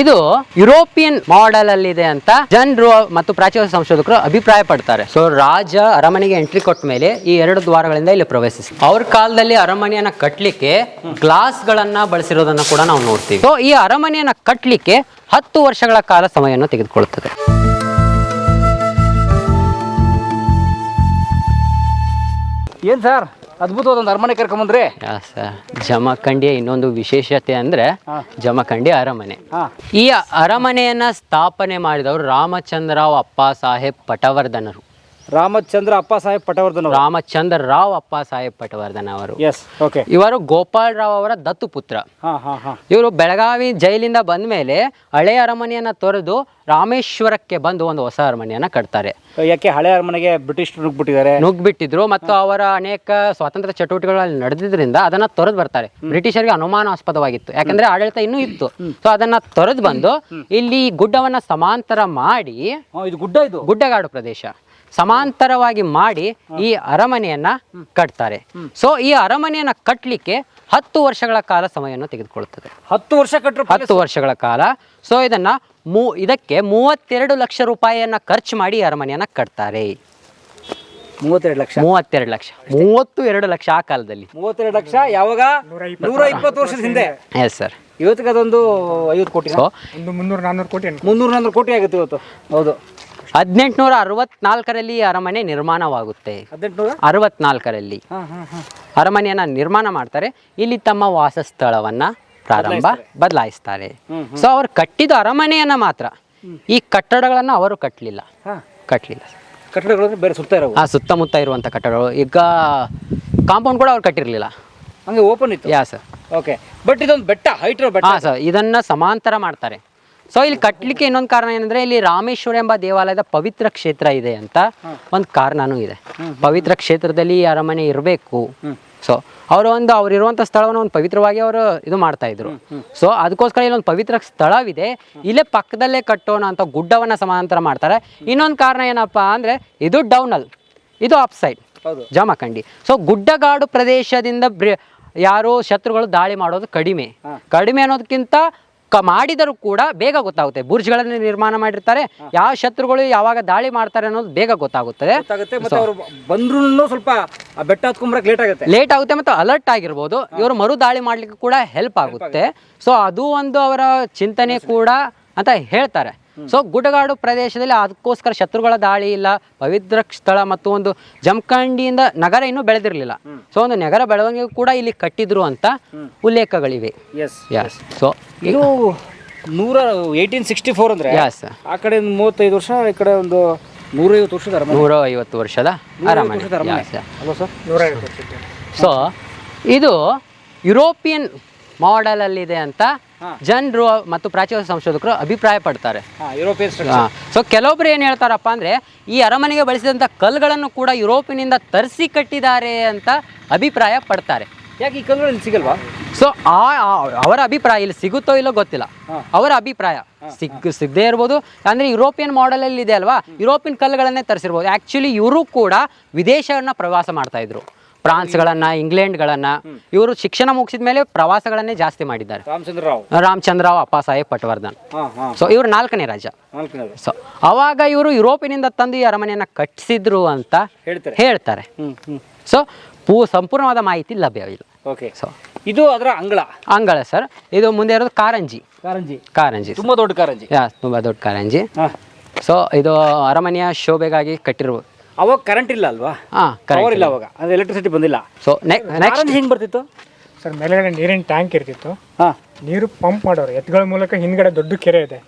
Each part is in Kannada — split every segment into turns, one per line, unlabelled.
ಇದು ಯುರೋಪಿಯನ್ ಮಾಡೆಲ್ ಅಲ್ಲಿ ಇದೆ ಅಂತ ಜನರು ಮತ್ತು ಪ್ರಾಚೀನ ಸಂಶೋಧಕರು ಅಭಿಪ್ರಾಯ ಪಡ್ತಾರೆ ಸೊ ರಾಜ ಅರಮನೆಗೆ ಎಂಟ್ರಿ ಕೊಟ್ಟ ಮೇಲೆ ಈ ಎರಡು ದ್ವಾರಗಳಿಂದ ಇಲ್ಲಿ ಪ್ರವೇಶಿಸಿ. ಅವ್ರ ಕಾಲದಲ್ಲಿ ಅರಮನೆಯನ್ನ ಕಟ್ಟಲಿಕ್ಕೆ ಗ್ಲಾಸ್ ಗಳನ್ನ ಬಳಸಿರೋದನ್ನ ಕೂಡ ನಾವು ನೋಡ್ತೀವಿ. ಸೊ ಈ ಅರಮನೆಯನ್ನ ಕಟ್ಟಲಿಕ್ಕೆ ಹತ್ತು ವರ್ಷಗಳ ಕಾಲ ಸಮಯವನ್ನು ತೆಗೆದುಕೊಳ್ಳುತ್ತದೆ.
ಏನ್ ಸರ್? ಅದ್ಭುತವಾದ ಒಂದು ಅರಮನೆ ಕರ್ಕೊಂಬಂದ್ರಿ
ಬಂದ್ರೆ. ಜಮಖಂಡಿಯ ಇನ್ನೊಂದು ವಿಶೇಷತೆ ಅಂದ್ರೆ ಜಮಖಂಡಿ ಅರಮನೆ. ಈ ಅರಮನೆಯನ್ನ ಸ್ಥಾಪನೆ ಮಾಡಿದವರು ರಾಮಚಂದ್ರರಾವ್ ಅಪ್ಪ ಸಾಹೇಬ್ ಪಟವರ್ಧನರು.
ರಾಮಚಂದ್ರ ಅಪ್ಪ ಸಾಹೇಬ್ ಪಟವರ್ಧನ್ ಅವರು.
ರಾಮಚಂದ್ರ ರಾವ್ ಅಪ್ಪ ಸಾಹೇಬ್ ಪಟವರ್ಧನ್ ಅವರು.
ಎಸ್ ಓಕೆ
ಇವರು ಗೋಪಾಲ್ ರಾವ್ ಅವರ ದತ್ತು ಪುತ್ರ.
ಹಾ ಹಾ ಹಾ.
ಇವರು ಬೆಳಗಾವಿ ಜೈಲಿಂದ ಬಂದ ಮೇಲೆ ಹಳೆ ಅರಮನೆಯನ್ನ ತೊರೆದು ರಾಮೇಶ್ವರಕ್ಕೆ ಬಂದು ಒಂದು ಹೊಸ ಅರಮನೆಯನ್ನ ಕಟ್ತಾರೆ.
ಯಾಕೆ ಹಳೆ ಅರಮನೆಗೆ ಬ್ರಿಟಿಷ್ ನುಗ್ಬಿಟ್ಟಿದ್ದಾರೆ?
ನುಗ್ಬಿಟ್ಟಿದ್ರು ಮತ್ತು ಅವರ ಅನೇಕ ಸ್ವಾತಂತ್ರ್ಯ ಚಟುವಟಿಕೆಗಳಲ್ಲಿ ನಡೆದಿದ್ರಿಂದ ಅದನ್ನ ತೊರೆದು ಬರ್ತಾರೆ. ಬ್ರಿಟಿಷರಿಗೆ ಅನುಮಾನಾಸ್ಪದವಾಗಿತ್ತು. ಯಾಕಂದ್ರೆ ಆಡಳಿತ ಇನ್ನೂ ಇತ್ತು. ಸೊ ಅದನ್ನ ತೊರೆದು ಬಂದು ಇಲ್ಲಿ ಗುಡ್ಡವನ್ನ ಸಮಾಂತರ ಮಾಡಿ
ಇದು ಗುಡ್ಡ ಇದು?
ಗುಡ್ಡಗಾಡು ಪ್ರದೇಶ. ಸಮಾಂತರವಾಗಿ ಮಾಡಿ ಈ ಅರಮನೆಯನ್ನ ಕಟ್ತಾರೆ. ಸೊ ಈ ಅರಮನೆಯನ್ನ ಕಟ್ಟಲಿಕ್ಕೆ ಹತ್ತು ವರ್ಷಗಳ ಕಾಲ ಸಮಯವನ್ನು ತೆಗೆದುಕೊಳ್ಳುತ್ತದೆ
ಹತ್ತು ವರ್ಷ ಕಟ್ಟರು
ಹತ್ತು ವರ್ಷಗಳ ಕಾಲ. ಸೊ ಇದನ್ನ ಮೂ ಇದಕ್ಕೆ ಮೂವತ್ತೆರಡು ಲಕ್ಷ ರೂಪಾಯಿಯನ್ನ ಖರ್ಚು ಮಾಡಿ ಈ ಅರಮನೆಯನ್ನ ಕಟ್ತಾರೆ.
ಮೂವತ್ತೆರಡು ಲಕ್ಷ?
ಮೂವತ್ತೆರಡು ಲಕ್ಷ. ಮೂವತ್ತು ಎರಡು ಲಕ್ಷ ಆ ಕಾಲದಲ್ಲಿ.
ಮೂವತ್ತೆರಡು ಲಕ್ಷ ಯಾವಾಗ? ನೂರ ಇಪ್ಪತ್ತು ವರ್ಷದ ಹಿಂದೆ.
ಎಸ್ ಸರ್
ಇವತ್ತಿಗೆ ಅದೊಂದು ಐವತ್ತು ಕೋಟಿ
ಸೊ
ಒಂದು ಮುನ್ನೂರು ನಾನ್ನೂರು ಕೋಟಿ
ಮುನ್ನೂರು ನಾನ್ನೂರು ಕೋಟಿ ಆಗುತ್ತೆ ಇವತ್ತು. ಹೌದು.
ಹದಿನೆಂಟುನೂರ ಅರವತ್ನಾಲ್ಕರಲ್ಲಿ ಅರಮನೆ ನಿರ್ಮಾಣವಾಗುತ್ತೆ. ಅರವತ್ನಾಲ್ಕರಲ್ಲಿ. ಅರಮನೆಯನ್ನ ನಿರ್ಮಾಣ ಮಾಡ್ತಾರೆ. ಇಲ್ಲಿ ತಮ್ಮ ವಾಸಸ್ಥಳವನ್ನ ಪ್ರಾರಂಭ ಬದಲಾಯಿಸ್ತಾರೆ. ಸೊ ಅವರು ಕಟ್ಟಿದ ಅರಮನೆಯನ್ನ ಮಾತ್ರ. ಈ ಕಟ್ಟಡಗಳನ್ನ ಅವರು ಕಟ್ಟಲಿಲ್ಲ ಕಟ್ಟಲಿಲ್ಲ
ಕಟ್ಟಡಗಳು ಬೇರೆ ಸುತ್ತ ಇರೋ
ಆ ಸುತ್ತಮುತ್ತ ಇರುವಂಥ ಕಟ್ಟಡಗಳು. ಈಗ ಕಾಂಪೌಂಡ್ ಕೂಡ ಅವ್ರು ಕಟ್ಟಿರಲಿಲ್ಲ.
ಹಂಗೆ ಓಪನ್ ಇತ್ತು?
ಯಾ ಸರ್.
ಓಕೆ ಬಟ್ ಇದೊಂದು ಬೆಟ್ಟ ಹೈಟ್ ಬೆಟ್ಟ.
ಹಾಂ ಸರ್. ಇದನ್ನ ಸಮಾಂತರ ಮಾಡ್ತಾರೆ. ಸೊ ಇಲ್ಲಿ ಕಟ್ಟಲಿಕ್ಕೆ ಇನ್ನೊಂದು ಕಾರಣ ಏನಂದ್ರೆ ಇಲ್ಲಿ ರಾಮೇಶ್ವರ ಎಂಬ ದೇವಾಲಯದ ಪವಿತ್ರ ಕ್ಷೇತ್ರ ಇದೆ ಅಂತ ಒಂದು ಕಾರಣನೂ ಇದೆ. ಪವಿತ್ರ ಕ್ಷೇತ್ರದಲ್ಲಿ ಈ ಅರಮನೆ ಇರಬೇಕು. ಸೊ ಅವರು ಒಂದು ಅವ್ರು ಇರುವಂಥ ಸ್ಥಳವನ್ನು ಒಂದು ಪವಿತ್ರವಾಗಿ ಅವರು ಇದು ಮಾಡ್ತಾ ಇದ್ರು. ಸೊ ಅದಕ್ಕೋಸ್ಕರ ಇಲ್ಲೊಂದು ಪವಿತ್ರ ಸ್ಥಳವಿದೆ. ಇಲ್ಲೇ ಪಕ್ಕದಲ್ಲೇ ಕಟ್ಟೋಣ ಅಂತ ಗುಡ್ಡವನ್ನ ಸಮಾನಾಂತರ ಮಾಡ್ತಾರೆ. ಇನ್ನೊಂದು ಕಾರಣ ಏನಪ್ಪಾ ಅಂದ್ರೆ ಇದು ಡೌನಲ್. ಇದು ಅಪ್ ಸೈಡ್ ಜಮಖಂಡಿ. ಸೊ ಗುಡ್ಡಗಾಡು ಪ್ರದೇಶದಿಂದ ಬ್ರಿ- ಯಾರೋ ಶತ್ರುಗಳು ದಾಳಿ ಮಾಡೋದು ಕಡಿಮೆ. ಕಡಿಮೆ ಅನ್ನೋದಕ್ಕಿಂತ ಮಾಡಿದರೂ ಕೂಡ ಬೇಗ ಗೊತ್ತಾಗುತ್ತೆ. ಬುರ್ಜ್ಗಳನ್ನ ನಿರ್ಮಾಣ ಮಾಡಿರ್ತಾರೆ. ಯಾವ ಶತ್ರುಗಳು ಯಾವಾಗ ದಾಳಿ ಮಾಡ್ತಾರೆ ಅನ್ನೋದು ಬೇಗ ಗೊತ್ತಾಗುತ್ತದೆ.
ಬಂದ್ರು ಸ್ವಲ್ಪ ಬೆಟ್ಟ ಲೇಟ್ ಆಗುತ್ತೆ.
ಲೇಟ್ ಆಗುತ್ತೆ ಮತ್ತು ಅಲರ್ಟ್ ಆಗಿರ್ಬೋದು. ಇವರು ಮರು ದಾಳಿ ಮಾಡ್ಲಿಕ್ಕೆ ಕೂಡ ಹೆಲ್ಪ್ ಆಗುತ್ತೆ. ಸೊ ಅದು ಒಂದು ಅವರ ಚಿಂತನೆ ಕೂಡ ಅಂತ ಹೇಳ್ತಾರೆ. ಸೊ ಗುಡ್ಡಗಾಡು ಪ್ರದೇಶದಲ್ಲಿ ಅದಕ್ಕೋಸ್ಕರ ಶತ್ರುಗಳ ದಾಳಿ ಇಲ್ಲ ಪವಿತ್ರ ಸ್ಥಳ ಮತ್ತು ಒಂದು ಜಮಖಂಡಿಯಿಂದ ನಗರ ಇನ್ನೂ ಬೆಳೆದಿರಲಿಲ್ಲ. ಸೊ ಒಂದು ನಗರ ಬೆಳವಣಿಗೆ ಕೂಡ ಇಲ್ಲಿ ಕಟ್ಟಿದ್ರು ಅಂತ ಉಲ್ಲೇಖಗಳಿವೆ.
ಎಸ್
ಯಸ್ ಸೊ
ಇದು ನೂರ ಏಯ್ಟೀನ್ ಸಿಕ್ಸ್ಟಿ ಫೋರ್ ಅಂದ್ರೆ
ಯಸ್
ಆ ಕಡೆ ಒಂದು ಮೂವತ್ತೈದು ವರ್ಷ ಈ ಕಡೆ ಒಂದು ನೂರೈವತ್ತು ವರ್ಷದ ಅರಮನೆ.
ನೂರ ಐವತ್ತು ವರ್ಷದ ಅರಮನೆ.
ವರ್ಷದ ಅರಮನೆ.
Yes, yes.
ಅಲ್ವಾ ಸರ್
ವರ್ಷಕ್ಕೆ.
ಸೊ ಇದು ಯುರೋಪಿಯನ್ ಮಾಡಲ್ ಅಲ್ಲಿದೆ ಅಂತ ಜನರು ಮತ್ತು ಪ್ರಾಚೀನ ಸಂಶೋಧಕರು ಅಭಿಪ್ರಾಯ ಪಡ್ತಾರೆ ಸೊ ಕೆಲವೊಬ್ರು ಏನು ಹೇಳ್ತಾರಪ್ಪ ಅಂದ್ರೆ ಈ ಅರಮನೆಗೆ ಬಳಸಿದಂಥ ಕಲ್ಲುಗಳನ್ನು ಕೂಡ ಯುರೋಪಿನಿಂದ ತರಿಸಿ ಕಟ್ಟಿದ್ದಾರೆ ಅಂತ ಅಭಿಪ್ರಾಯ ಪಡ್ತಾರೆ
ಯಾಕೆ ಈ ಕಲ್ಲುಗಳು ಇಲ್ಲಿ ಸಿಗಲ್ವಾ?
ಸೊ ಆ ಅವರ ಅಭಿಪ್ರಾಯ ಇಲ್ಲಿ ಸಿಗುತ್ತೋ ಇಲ್ಲೋ ಗೊತ್ತಿಲ್ಲ. ಅವರ ಅಭಿಪ್ರಾಯ ಸಿಗ್ ಸಿಗದೇ ಇರ್ಬೋದು. ಅಂದರೆ ಯುರೋಪಿಯನ್ ಮಾಡೆಲ್ ಅಲ್ಲಿ ಇದೆ ಅಲ್ವಾ? ಯುರೋಪಿಯನ್ ಕಲ್ಲುಗಳನ್ನೇ ತರಿಸಿರ್ಬೋದು. ಆ್ಯಕ್ಚುಲಿ ಇವರು ಕೂಡ ವಿದೇಶವನ್ನು ಪ್ರವಾಸ ಮಾಡ್ತಾ ಇದ್ರು. ಫ್ರಾನ್ಸ್ಗಳನ್ನ ಇಂಗ್ಲೆಂಡ್ಗಳನ್ನ ಇವರು ಶಿಕ್ಷಣ ಮುಗಿಸಿದ ಮೇಲೆ ಪ್ರವಾಸಗಳನ್ನೇ ಜಾಸ್ತಿ ಮಾಡಿದ್ದಾರೆ.
ರಾಮಚಂದ್ರ ರಾವ್
ಅಪ್ಪ ಸಾಹೇಬ್ ಪಟವರ್ಧನ್. ಸೊ ಇವರು ನಾಲ್ಕನೇ ರಾಜ. ಸೊ ಅವಾಗ ಇವರು ಯುರೋಪಿನಿಂದ ತಂದು ಈ ಅರಮನೆಯನ್ನ ಕಟ್ಟಿಸಿದ್ರು ಅಂತ
ಹೇಳ್ತಾರೆ.
ಸೊ ಪೂ ಸಂಪೂರ್ಣವಾದ ಮಾಹಿತಿ ಲಭ್ಯವಿಲ್ಲ
ಓಕೆ
ಸೊ
ಇದು ಅದರ ಅಂಗಳ.
ಅಂಗಳ ಸರ್ ಇದು ಮುಂದೆ ಇರೋದು ಕಾರಂಜಿ.
ಕಾರಂಜಿ.
ಕಾರಂಜಿ
ತುಂಬಾ ದೊಡ್ಡ ಕಾರಂಜಿ.
ತುಂಬಾ ದೊಡ್ಡ ಕಾರಂಜಿ. ಸೊ ಇದು ಅರಮನೆಯ ಶೋಭೆಗಾಗಿ ಕಟ್ಟಿರುವ
ಅವಾಗ ಕರೆಂಟ್ ಇಲ್ಲ ಅಲ್ವಾ?
ಹಾಂ
ಪವರ್ ಇಲ್ಲ ಅವಾಗ ಅಂದ್ರೆ ಎಲೆಕ್ಟ್ರಿಸಿಟಿ ಬಂದಿಲ್ಲ.
ಸೊ ನೆಕ್ಸ್ಟ್
ಹೆಂಗ್ ಬರ್ತಿತ್ತು?
ಸರ್ ಮೇಲೆಗಡೆ ನೀರಿನ ಟ್ಯಾಂಕ್ ಇರ್ತಿತ್ತು.
ಹಾಂ.
ನೀರು ಪಂಪ್ ಮಾಡೋರು ಎತ್ತುಗಳ ಮೂಲಕ ಹಿಂದ್ಗಡೆ ದೊಡ್ಡ ಕೆರೆ ಇದೆ.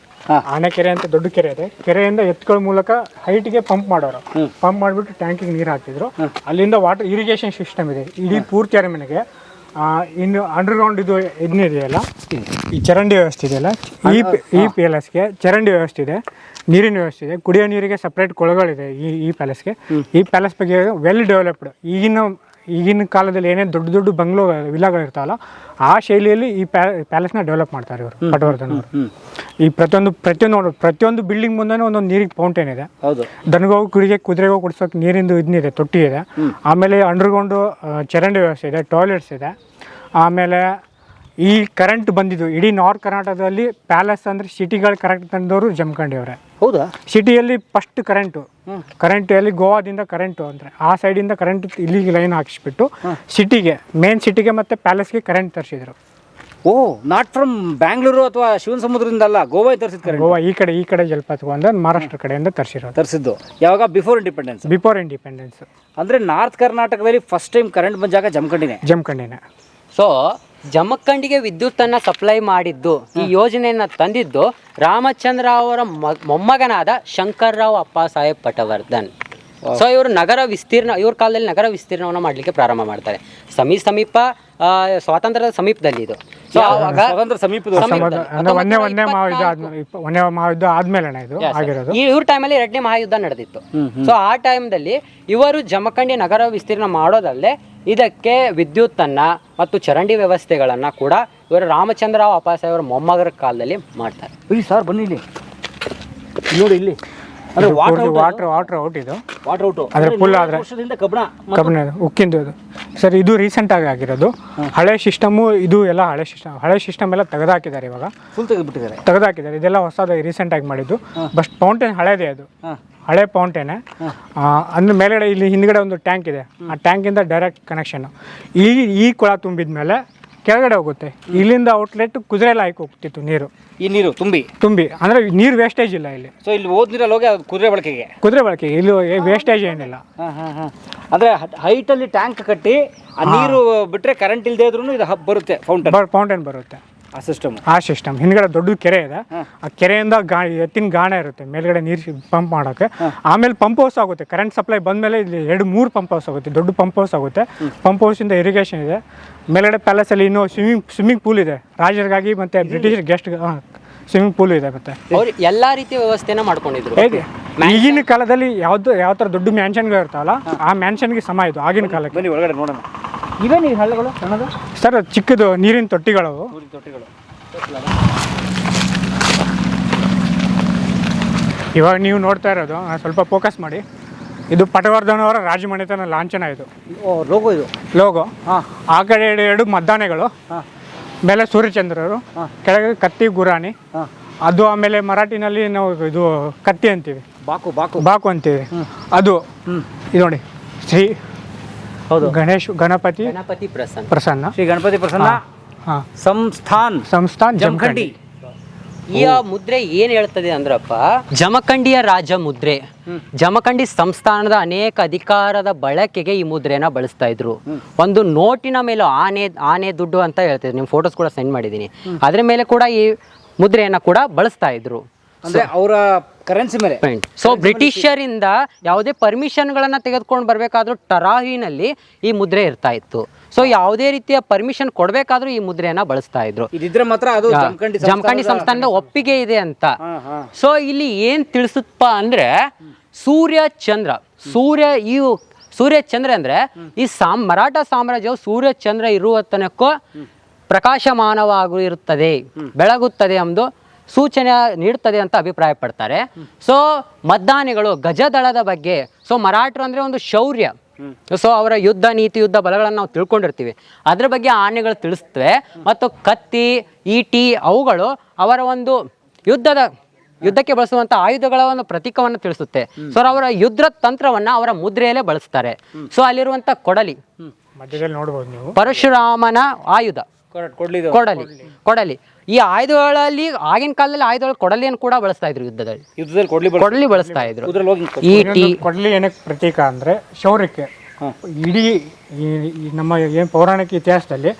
ಆನೆ
ಕೆರೆ ಅಂತ ದೊಡ್ಡ ಕೆರೆ ಇದೆ. ಕೆರೆಯಿಂದ ಎತ್ತುಗಳ ಮೂಲಕ ಹೈಟ್ಗೆ ಪಂಪ್ ಮಾಡೋರು. ಪಂಪ್ ಮಾಡಿಬಿಟ್ಟು ಟ್ಯಾಂಕಿಗೆ ನೀರು ಹಾಕ್ತಿದ್ರು. ಅಲ್ಲಿಂದ ವಾಟರ್ ಇರಿಗೇಷನ್ ಸಿಸ್ಟಮ್ ಇದೆ. ಇಡೀ ಪೂರ್ತಿ ಅರಮನೆಗೆ ಆ, ಇನ್ನು ಅಂಡರ್ಗ್ರೌಂಡ್ ಇದು ಇದನ್ನಿದೆಯಲ್ಲ ಈ ಚರಂಡಿ ವ್ಯವಸ್ಥೆ ಇದೆಯಲ್ಲ? ಈ ಪಿ- ಈ ಪ್ಯಾಲೇಸ್ಗೆ ಚರಂಡಿ ವ್ಯವಸ್ಥೆ ಇದೆ ನೀರಿನ ವ್ಯವಸ್ಥೆ ಇದೆ ಕುಡಿಯೋ ನೀರಿಗೆ ಸಪ್ರೇಟ್ ಕೊಳಗಳಿದೆ ಈ ಈ ಪ್ಯಾಲೇಸ್ಗೆ. ಈ ಪ್ಯಾಲೇಸ್ ಬಗ್ಗೆ ವೆಲ್ ಡೆವಲಪ್ಡ್ ಈಗಿನ ಈಗಿನ ಕಾಲದಲ್ಲಿ ಏನೇ ದೊಡ್ಡ ದೊಡ್ಡ ಬಂಗ್ಲೋ ವಿಲಾಗಳು ಇರ್ತಾವಲ್ಲ ಆ ಶೈಲಿಯಲ್ಲಿ ಈ ಪ್ಯಾಲೇಸ್ನ ಡೆವಲಪ್ ಮಾಡ್ತಾರೆ ಇವರು ಪಟವರ್ಧನ್ ಅವರು. ಈ ಪ್ರತಿಯೊಂದು ಪ್ರತಿಯೊಂದು ನೋಡು ಪ್ರತಿಯೊಂದು ಬಿಲ್ಡಿಂಗ್ ಮುಂದೆ ಒಂದೊಂದು ನೀರಿಗೆ ಫೌಂಟೇನ್ ಇದೆ.
ದನಗೋ
ಕುಡಿಗೆ ಕುದುರೆಗೋ ಕುದುರೆಗೂ ಕುಡಿಸೋಕೆ ನೀರಿಂದು ಇದನ್ನಿದೆ ತೊಟ್ಟಿ ಇದೆ. ಆಮೇಲೆ ಅಂಡರ್ಗ್ರೌಂಡು ಚರಂಡಿ ವ್ಯವಸ್ಥೆ ಇದೆ ಟಾಯ್ಲೆಟ್ಸ್ ಇದೆ. ಆಮೇಲೆ ಈ ಕರೆಂಟ್ ಬಂದಿದ್ದು ಇಡೀ ನಾರ್ತ್ ಕರ್ನಾಟಕದಲ್ಲಿ ಪ್ಯಾಲೇಸ್ ಅಂದ್ರೆ ಸಿಟಿಗಳು ಕರೆಕ್ಟ್ ತಂದವರು ಜಮಖಂಡಿ ಅವರೇ.
ಹೌದಾ?
ಸಿಟಿಯಲ್ಲಿ ಫಸ್ಟ್ ಕರೆಂಟು ಕರೆಂಟ್ ಅಲ್ಲಿ ಗೋವಾದಿಂದ ಕರೆಂಟು ಅಂದರೆ ಆ ಸೈಡಿಂದ ಕರೆಂಟ್ ಇಲ್ಲಿಗೆ ಲೈನ್ ಹಾಕಿಸ್ಬಿಟ್ಟು ಸಿಟಿಗೆ ಮೇನ್ ಸಿಟಿಗೆ ಮತ್ತು ಪ್ಯಾಲೇಸ್ಗೆ ಕರೆಂಟ್ ತರಿಸಿದ್ರು.
ಓ ನಾಟ್ ಫ್ರಮ್ ಬ್ಯಾಂಗ್ಳೂರು ಅಥವಾ ಶಿವನ ಸಮುದ್ರದಿಂದ ಅಲ್ಲ ಗೋವಾ ತರಿಸಿದ ಕರೆಂಟ್
ಗೋವಾ ಈ ಕಡೆ ಈ ಕಡೆ ಜಲಪಾತ ಮಹಾರಾಷ್ಟ್ರ ಕಡೆಯಿಂದ ತರಿಸಿರೋದು.
ತರಿಸಿದ್ದು. ಯಾವಾಗ? ಬಿಫೋರ್ ಇಂಡಿಪೆಂಡೆನ್ಸ್
ಬಿಫೋರ್ ಇಂಡಿಪೆಂಡೆನ್ಸ್
ಅಂದ್ರೆ ನಾರ್ತ್ ಕರ್ನಾಟಕದಲ್ಲಿ ಫಸ್ಟ್ ಟೈಮ್ ಕರೆಂಟ್ ಬಂದ ಜಾಗ ಜಮ್ಕಂಡಿನೇ
ಸೋ
ಸೊ ಜಮಖಂಡಿಗೆ ವಿದ್ಯುತ್ತನ್ನು ಸಪ್ಲೈ ಮಾಡಿದ್ದು ಈ ಯೋಜನೆಯನ್ನ ತಂದಿದ್ದು ರಾಮಚಂದ್ರ ಅವರ ಮೊಮ್ಮಗನಾದ ಮೊಮ್ಮಗನಾದ ಶಂಕರ್ರಾವ್ ಅಪ್ಪ ಸಾಹೇಬ್ ಪಟವರ್ಧನ್. ಸೊ ಇವರು ನಗರ ವಿಸ್ತೀರ್ಣ ಇವ್ರ ಕಾಲದಲ್ಲಿ ನಗರ ವಿಸ್ತೀರ್ಣವನ್ನು ಮಾಡಲಿಕ್ಕೆ ಪ್ರಾರಂಭ ಮಾಡ್ತಾರೆ. ಸಮೀ ಸಮೀಪ ಆ, ಸ್ವಾತಂತ್ರ್ಯದ ಸಮೀಪದಲ್ಲಿ ಇದು
ಸ್ವತಂತ್ರ ಸಮೀಪದ
ಸಮೀಪದಲ್ಲಿ.
ಅಂದ್ರೆ ಒಂದೇ ಒಂದೇ
ಹತ್ತೊಂಬತ್ತು
ಮಹಾಯುದ್ಧ ಆದ್ಮೇಲೆ ಒಂದೇ ಮಹಾಯುದ್ಧ ಆದ್ಮೇಲೆ ಇದು ಆಗಿರೋದು.
ಇವ್ರ ಟೈಮಲ್ಲಿ ಎರಡನೇ ಮಹಾಯುದ್ಧ ನಡೆದಿತ್ತು. ಸೊ ಆ ಟೈಮ್ದಲ್ಲಿ ಇವರು ಜಮಖಂಡಿ ನಗರ ವಿಸ್ತೀರ್ಣ ಮಾಡೋದಲ್ಲದೆ ಇದಕ್ಕೆ ವಿದ್ಯುತ್ತನ್ನ ಮತ್ತು ಚರಂಡಿ ವ್ಯವಸ್ಥೆಗಳನ್ನ ಕೂಡ ಇವರು ರಾಮಚಂದ್ರರಾವ್ ಅವರ ಮೊಮ್ಮಗರ ಕಾಲದಲ್ಲಿ ಮಾಡ್ತಾರೆ.
ಸರ್ ಬನ್ನಿ ಇಲ್ಲಿ ಇಲ್ಲಿ. ನೋಡಿ ಇಲ್ಲಿ. ಅಂದ್ರೆ ವಾಟರ್
ಔಟ್ ಇದು.
ವಾಟರ್ ಔಟ್
ಅಂದ್ರೆ full ಆದ್ರೆ-
ವರ್ಷದಿಂದ ಕಬ್ಬಣ
ಕಬ್ಬಿಣ ಉಕ್ಕಿಂದು ಇದು. ಸರ್ ಇದು ರೀಸೆಂಟ್ ಆಗಿ ಆಗಿರೋದು. ಹಳೆ ಸಿಸ್ಟಮು ಇದು ಎಲ್ಲ ಹಳೆ ಸಿಸ್ಟಮ್ ಹಳೆ ಸಿಸ್ಟಮ್ ಎಲ್ಲ ತೆಗೆದಾಕಿದ್ದಾರೆ ಇವಾಗ.
ಫುಲ್ ತೆಗೆದ್ಬಿಟ್ಟಿದ್ದಾರೆ.
ತೆಗೆದಾಕಿದ್ದಾರೆ. ಇದೆಲ್ಲ ಹೊಸದಾಗಿ ರೀಸೆಂಟ್ ಆಗಿ ಮಾಡಿದ್ದು. ಬಸ್ಟ್ ಪೌಂಟೇನ್ ಹಳೇದೇ ಅದು. ಹಳೆ ಪೌಂಟೇನೆ ಅಂದ್ರೆ ಮೇಲೆ ಇಲ್ಲಿ ಹಿಂದ್ಗಡೆ ಒಂದು ಟ್ಯಾಂಕ್ ಇದೆ. ಆ ಟ್ಯಾಂಕಿಂದ ಡೈರೆಕ್ಟ್ ಕನೆಕ್ಷನ್ ಈ ಈ ಕೊಳ ತುಂಬಿದ ಮೇಲೆ ಕೆಳಗಡೆ ಹೋಗುತ್ತೆ. ಇಲ್ಲಿಂದ ಔಟ್ಲೆಟ್ ಕುದುರೆಲ್ಲ ಹಾಕಿ ಹೋಗ್ತಿತ್ತು ನೀರು.
ಈ ನೀರು ತುಂಬಿ?
ತುಂಬಿ. ಅಂದ್ರೆ ನೀರು ವೇಸ್ಟೇಜ್ ಇಲ್ಲ ಇಲ್ಲಿ.
ಸೊ ಇಲ್ಲಿ ಹೋದ ನೀರಲ್ಲಿ ಹೋಗಿ ಅದು ಕುದುರೆ ಬಳಕೆಗೆ?
ಕುದುರೆ ಬಳಕೆ. ಇಲ್ಲಿ ವೇಸ್ಟೇಜ್ ಏನಿಲ್ಲ.
ಹಾಂ ಹಾಂ ಹಾಂ. ಅಂದರೆ ಹೈಟಲ್ಲಿ ಟ್ಯಾಂಕ್ ಕಟ್ಟಿ ಆ ನೀರು ಬಿಟ್ಟರೆ ಕರೆಂಟ್ ಇಲ್ಲದೆ ಇದ್ರೂ ಇದು ಹಬ್ ಬರುತ್ತೆ ಫೌಂಟನ್
ಫೌಂಟೇನ್ ಬರುತ್ತೆ.
ಆ ಸಿಸ್ಟಮ್
ಆ ಸಿಸ್ಟಮ್ ಹಿಂದ್ಗಡೆ ದೊಡ್ಡ ಕೆರೆ ಇದೆ. ಆ ಕೆರೆಯಿಂದ ಗಾ ಎತ್ತಿನ ಗಾಣ ಇರುತ್ತೆ. ಮೇಲ್ಗಡೆ ನೀರು ಪಂಪ್ ಮಾಡೋಕೆ ಆಮೇಲೆ ಪಂಪ್ ಹೌಸ್ ಆಗುತ್ತೆ. ಕರೆಂಟ್ ಸಪ್ಲೈ ಬಂದಮೇಲೆ ಇಲ್ಲಿ ಎರಡು ಮೂರು ಪಂಪ್ ಹೌಸ್ ಆಗುತ್ತೆ. ದೊಡ್ಡ ಪಂಪ್ ಹೌಸ್ ಆಗುತ್ತೆ. ಪಂಪ್ ಹೌಸಿಂದ ಇರಿಗೇಷನ್ ಇದೆ ಮೇಲ್ಗಡೆ ಪ್ಯಾಲೇಸಲ್ಲಿ ಇನ್ನೂ ಸ್ವಿಮ್ಮಿಂಗ್ ಸ್ವಿಮ್ಮಿಂಗ್ ಪೂಲ್ ಇದೆ. ರಾಜರಿಗಾಗಿ ಮತ್ತೆ ಬ್ರಿಟಿಷ್ ಗೆಸ್ಟ್ ಸ್ವಿಮ್ಮಿಂಗ್ ಪೂಲ್ ಇದೆ ಮತ್ತೆ.
ಅವ್ರು ಎಲ್ಲಾ ರೀತಿಯ ವ್ಯವಸ್ಥೆನ ಮಾಡ್ಕೊಂಡಿದ್ರು.
ಹೇಗೆ? ಈಗಿನ ಕಾಲದಲ್ಲಿ ಯಾವ್ದು ಯಾವ ಥರ ದೊಡ್ಡ ಮ್ಯಾನ್ಷನ್ಗಳು ಇರ್ತಾವಲ್ಲ ಆ ಮ್ಯಾನ್ಷನ್ಗೆ ಸಮ ಇದು ಆಗಿನ ಕಾಲಕ್ಕೆ.
ಒಳಗಡೆ ನೋಡೋಣ. ಇವೇನು ನೀರು ಹಳ್ಳಗಳು ಸಣ್ಣದು?
ಸರ್ ಚಿಕ್ಕದು ನೀರಿನ ತೊಟ್ಟಿಗಳು.
ಊರಿನ ತೊಟ್ಟಿಗಳು.
ಇವಾಗ ನೀವು ನೋಡ್ತಾ ಇರೋದು ಆ, ಸ್ವಲ್ಪ ಫೋಕಸ್ ಮಾಡಿ. ಇದು ಪಟವರ್ಧನ್ ಅವರ ರಾಜಮನೆತನ ಲಾಂಛನ ಇದು.
ಓ ಲೋಗೋ ಇದು?
ಲೋಗೋ
ಹಾಂ.
ಆ ಕಡೆ ಎರಡು ಎರಡು ಮದ್ದಾನೆಗಳು.
ಹಾಂ.
ಮೇಲೆ ಸೂರ್ಯಚಂದ್ರರು ಕೆಳಗೆ ಕತ್ತಿ ಗುರಾಣಿ.
ಹಾಂ.
ಅದು ಆಮೇಲೆ ಮರಾಠಿನಲ್ಲಿ ನಾವು ಇದು ಕತ್ತಿ ಅಂತೀವಿ.
ಬಾಕು ಬಾಕು.
ಬಾಕು ಅಂತೀವಿ. ಅದು
ಹ್ಞೂ
ಇದು ನೋಡಿ ಶ್ರೀ
ಹೌದು.
ಗಣೇಶ್ ಗಣಪತಿ
ಗಣಪತಿ ಪ್ರಸನ್ನ.
ಪ್ರಸನ್ನ.
ಶ್ರೀ ಗಣಪತಿ ಪ್ರಸನ್ನ.
ಹಾಂ
ಸಂಸ್ಥಾನ್.
ಸಂಸ್ಥಾನ್
ಜಮಖಂಡಿ.
ಈ ಆ ಮುದ್ರೆ ಏನ್ ಹೇಳ್ತದೆ ಅಂದ್ರಪ್ಪ? ಜಮಖಂಡಿಯ ರಾಜ ಮುದ್ರೆ ಜಮಖಂಡಿ ಸಂಸ್ಥಾನದ ಅನೇಕ ಅಧಿಕಾರದ ಬಳಕೆಗೆ ಈ ಮುದ್ರೆನ ಬಳಸ್ತಾ ಇದ್ರು. ಒಂದು ನೋಟಿನ ಮೇಲೆ ಆನೆ ಆನೆ ದುಡ್ಡು ಅಂತ ಹೇಳ್ತಿದ್ರು. ನಿಮ್ ಫೋಟೋಸ್ ಕೂಡ ಸೆಂಡ್ ಮಾಡಿದೀನಿ ಅದ್ರ ಮೇಲೆ ಕೂಡ ಈ ಮುದ್ರೆಯನ್ನ ಕೂಡ ಬಳಸ್ತಾ ಇದ್ರು.
ಅಂದ್ರೆ ಅವರ ಕರೆನ್ಸಿ ಮೇಲೆ.
ಸೊ ಬ್ರಿಟಿಷರಿಂದ ಯಾವುದೇ ಪರ್ಮಿಷನ್ಗಳನ್ನ ತೆಗೆದುಕೊಂಡು ಬರಬೇಕಾದ್ರೂ ಟರಾಹಿನಲ್ಲಿ ಈ ಮುದ್ರೆ ಇರ್ತಾ ಇತ್ತು. ಸೊ ಯಾವುದೇ ರೀತಿಯ ಪರ್ಮಿಷನ್ ಕೊಡಬೇಕಾದ್ರೂ ಈ ಮುದ್ರೆಯನ್ನ ಬಳಸ್ತಾ ಇದ್ರು.
ಇದಿದ್ರೆ ಮಾತ್ರ ಅದು ಜಮಖಂಡಿ
ಸಂಸ್ಥಾನದ ಒಪ್ಪಿಗೆ ಇದೆ ಅಂತ. ಸೊ ಇಲ್ಲಿ ಏನ್ ತಿಳಿಸುತ್ತಪ್ಪ ಅಂದ್ರೆ ಸೂರ್ಯ ಚಂದ್ರ ಸೂರ್ಯ ಈ ಸೂರ್ಯ ಚಂದ್ರ ಅಂದ್ರೆ ಈ ಸಾಮ್ ಮರಾಠ ಸಾಮ್ರಾಜ್ಯವು ಸೂರ್ಯ ಚಂದ್ರ ಇರುವ ತನಕ ಪ್ರಕಾಶಮಾನವಾಗಿರುತ್ತದೆ ಬೆಳಗುತ್ತದೆ ಎಂದು ಸೂಚನೆ ನೀಡುತ್ತದೆ ಅಂತ ಅಭಿಪ್ರಾಯ ಪಡ್ತಾರೆ ಸೊ ಮದ್ದಾನಿಗಳು ಗಜದಳದ ಬಗ್ಗೆ ಸೊ ಮರಾಠರು ಅಂದ್ರೆ ಒಂದು ಶೌರ್ಯ. ಸೊ ಅವರ ಯುದ್ಧ ನೀತಿ ಯುದ್ಧ ಬಲಗಳನ್ನು ನಾವು ತಿಳ್ಕೊಂಡಿರ್ತೀವಿ. ಅದ್ರ ಬಗ್ಗೆ ಆನೆಗಳು ತಿಳಿಸ್ತವೆ. ಮತ್ತು ಕತ್ತಿ ಈಟಿ ಅವುಗಳು ಅವರ ಒಂದು ಯುದ್ಧದ ಯುದ್ಧಕ್ಕೆ ಬಳಸುವಂತ ಆಯುಧಗಳ ಒಂದು ಪ್ರತೀಕವನ್ನು ತಿಳಿಸುತ್ತೆ. ಸೊ ಅವರ ಯುದ್ಧ ತಂತ್ರವನ್ನ ಅವರ ಮುದ್ರೆಯಲ್ಲೇ ಬಳಸ್ತಾರೆ. ಸೊ ಅಲ್ಲಿರುವಂತ ಕೊಡಲಿ.
ನೋಡಬಹುದು ನೀವು.
ಪರಶುರಾಮನ ಆಯುಧ.
ಕೊಡಲಿ.
ಕೊಡಲಿ. ಈ ಆಯುಧಗಳಲ್ಲಿ ಆಗಿನ ಕಾಲದಲ್ಲಿ ಆಯುಧಗಳು ಕೊಡಲಿಯನ್ನು ಕೂಡ ಬಳಸ್ತಾ ಇದ್ರು ಯುದ್ಧದಲ್ಲಿ.
ಯುದ್ಧದಲ್ಲಿ ಕೊಡ್ಲಿ
ಬಳಸ್ತಾ ಇದ್ರು.
ಈ ಹೋಗಿ
ಕೊಡಲಿ
ಕೊಡ್ಲಿ ಏನಕ್ಕೆ ಪ್ರತೀಕ ಅಂದ್ರೆ ಶೌರ್ಯಕ್ಕೆ. ಇಡೀ ಈ ಈ ನಮ್ಮ ಏನು ಪೌರಾಣಿಕ ಇತಿಹಾಸದಲ್ಲಿ